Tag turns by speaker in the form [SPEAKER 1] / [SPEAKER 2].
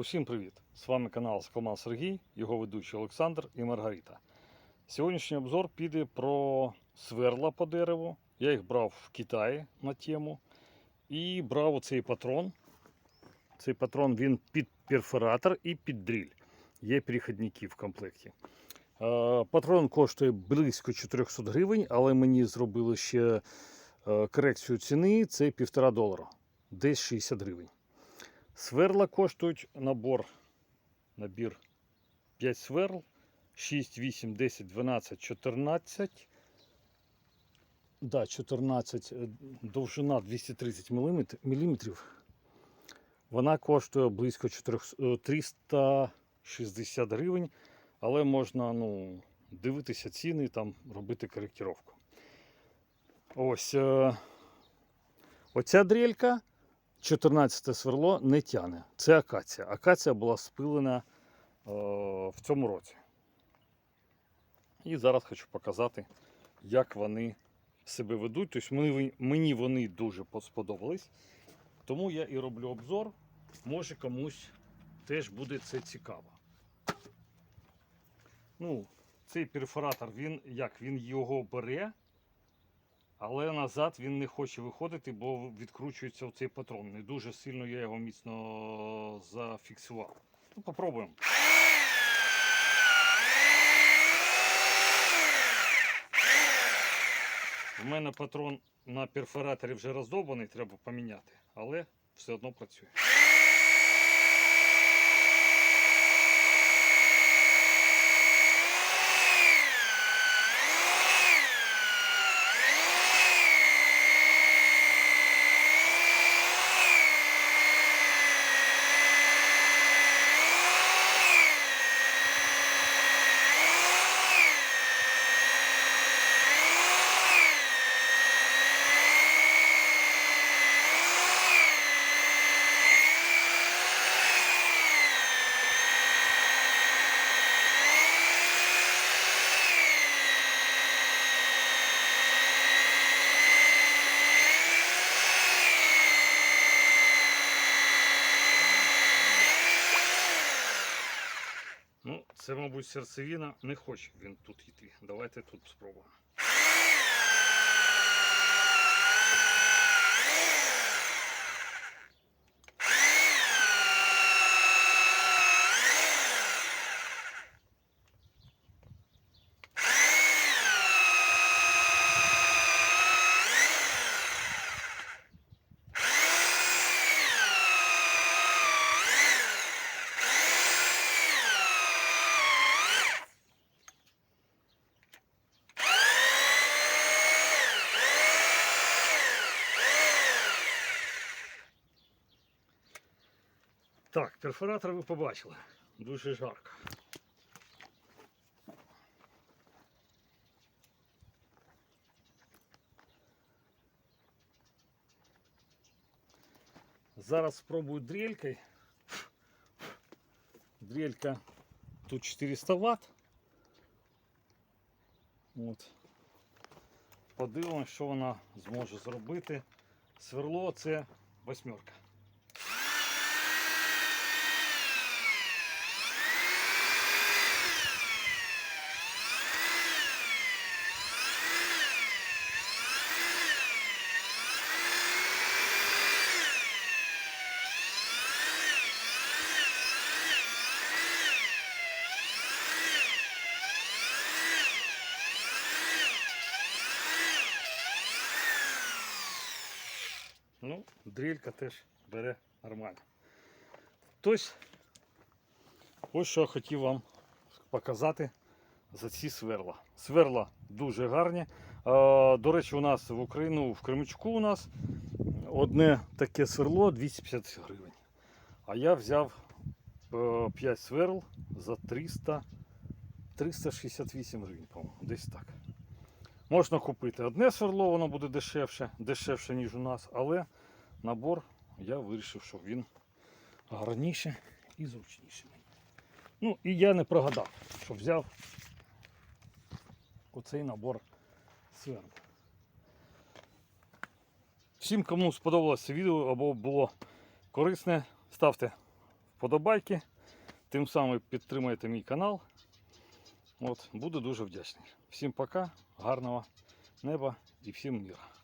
[SPEAKER 1] Усім привіт! З вами канал Скалман Сергій, його ведучий Олександр і Маргарита. Сьогоднішній обзор піде про сверла по дереву. Я їх брав в Китаї на тему. І брав оцей патрон. Цей патрон він під перфоратор і під дріль. Є перехідники в комплекті. Е, Патрон коштує близько 400 гривень, але мені зробили ще е, корекцію ціни. Це 1,5 долара. Десь 60 гривень. Сверла коштують набор, набір 5 сверл, 6, 8, 10, 12, 14. Да, 14, е, довжина 230 мм. Вона коштує близько 400, е, 360 гривень, але можна ну, дивитися ціни, там робити коректировку. Ось е, оця дрелька 14 сверло не тяне. Це акація. Акація була спилена е, в цьому році. І зараз хочу показати, як вони себе ведуть. Тобто мені, мені вони дуже сподобались. Тому я і роблю обзор. Може комусь теж буде це цікаво. Ну, цей перфоратор, він як? Він його бере, але назад він не хоче виходити, бо відкручується цей патрон. Не дуже сильно я його міцно зафіксував. Ну, попробуємо. У мене патрон на перфораторі вже роздобаний, треба поміняти, але все одно працює. Ну, це, мабуть, серцевина не хоче він тут йти. Давайте тут спробуємо. Так, перфоратор ви побачили. Дуже жарко. Зараз спробую дрелькою. Дрелька тут 400 Вт. От. Подивимось, що вона зможе зробити. Сверло це восьмерка. Ну, дрелька теж бере нормально. Тобто, ось що я хотів вам показати за ці сверла. Сверла дуже гарні. Е, До речі, у нас в Україну в Кремичку у нас одне таке сверло 250 гривень. А я взяв 5 сверл за 300, 368 гривень, по-моєму, десь так. Можна купити одне сверло, воно буде дешевше, дешевше, ніж у нас, але набор я вирішив, що він гарніше і зручніше. Ну і я не прогадав, що взяв оцей набор сверл. Всім, кому сподобалося відео або було корисне, ставте вподобайки. Тим самим підтримайте мій канал. От, буду дуже вдячний. Всім пока, гарного неба і всім міра.